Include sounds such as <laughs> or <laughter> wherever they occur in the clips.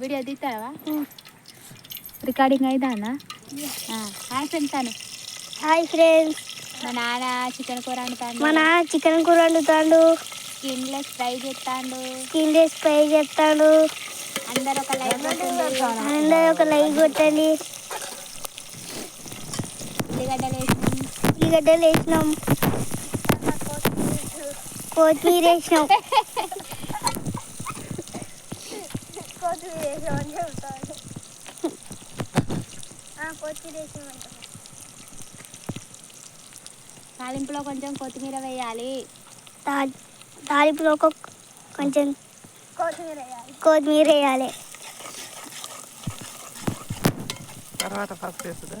Video తీస్తావా recording అయిదానా? Hi friends hi friends మా నాన్న చికెన్ కూర వండుతాడు. మన చికెన్ కూర వండుతాడు. స్కిన్లెస్ ఫ్రై చేస్తాడు. స్కిన్ డేస్ ఫ్రై చేస్తాడు. అందరు ఒక లైక్ కొట్టండి. అందరూ ఒక లైక్ కొట్టండి. ఉల్లిగడ్డలు వేసినాం. ఉల్లిగడ్డలు వేసినాం. కొత్తిమీర వేసినాం. <laughs> కొత్తిమీర తాలింపులో కొంచెం కొత్తిమీర వేయాలి. తా- తాలింపులో ఒక కొంచెం కొత్తిమీర వేయాలి. తర్వాత ఫస్ట్ వేస్తుందా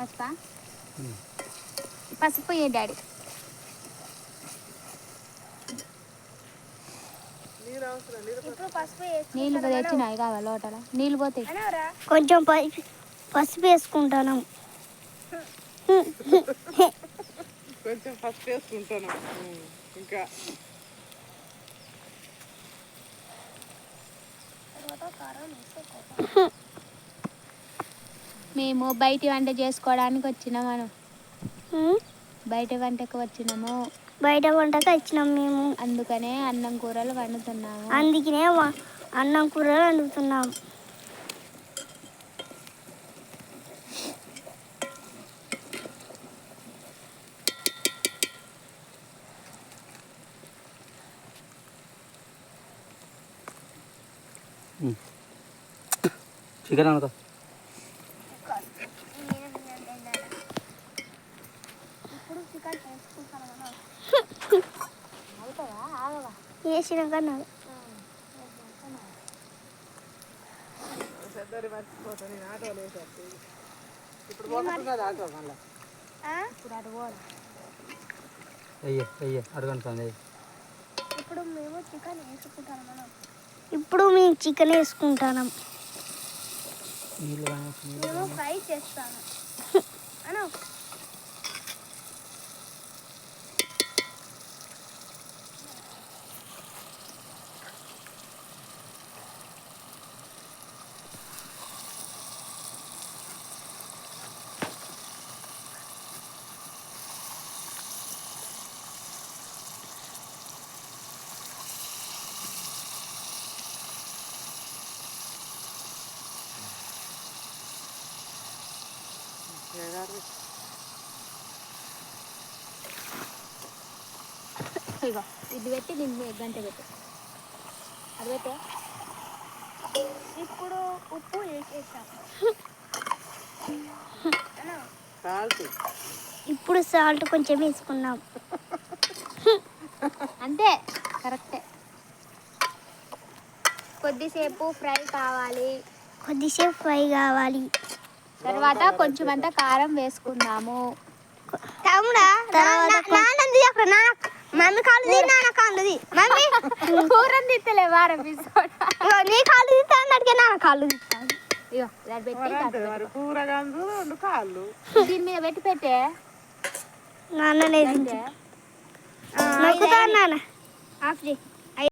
పసుపా పసుపు ఏ డాడీ ఇప్పుడు పసుపు నీళ్ళు తెచ్చినాయి కావాలి లోటల? నీళ్ళు పోతాయి కొంచెం పసుపు పసుపు వేసుకుంటాను. కొంచెం ఫస్ట్ వేసుకుంటాను. ఉమ్, ఇంకా. మేము బయట వంట చేసుకోవడానికి వచ్చినాం మనం బయట వంటకు వచ్చినాము. బయట వంటకు వచ్చినాం మేము. అందుకనే అన్నం కూరలు వండుతున్నాము. అందుకనే అన్నం కూరలు వండుతున్నాం. చికెన్ అనుకో వేసిన కన్నా పెద్దది మర్చిపోతా నేను ఆటోలో వేసేస్తా ఇప్పుడు పోతున్నది ఆటో మళ్ళీ ఇప్పుడు అటు పోవాలి అయ్యే అయ్యే అడగండి ఇప్పుడు మేము చికెన్ వేసుకుంటాం. ఇప్పుడు మేము చికెన్ వేసుకుంటాం. నీళ్ళు ఫ్రై చేస్తాను. <laughs> ఇగో ఇది పెట్టి దీన్ని గంట పెట్టు. అది పెట్టే. ఇప్పుడు ఉప్పు వేసేసాం సాల్ట్. ఇప్పుడు సాల్ట్ కొంచెం వేసుకున్నాం. అంతే కరెక్టే. కొద్దిసేపు ఫ్రై కావాలి. కొద్దిసేపు ఫ్రై కావాలి. తర్వాత కొంచెం అంతా కారం వేసుకుందాము. తమ్ముడా నాన్నది అక్కడ నా మమ్మీ కాళ్ళు తీ నాన్న కాళ్ళు తీ మమ్మీ. <laughs> కూరని తిత్తలే వారం ఎపిసోడ్. ఇగో నీ కాళ్ళు తీస్తా అన్నట్టుగా నాన్న కాళ్ళు తీస్తాను ఇగో దాన్ని పెట్టి రెండు కాళ్ళు. దీని మీద నాన్న ఆఫ్ చేయి.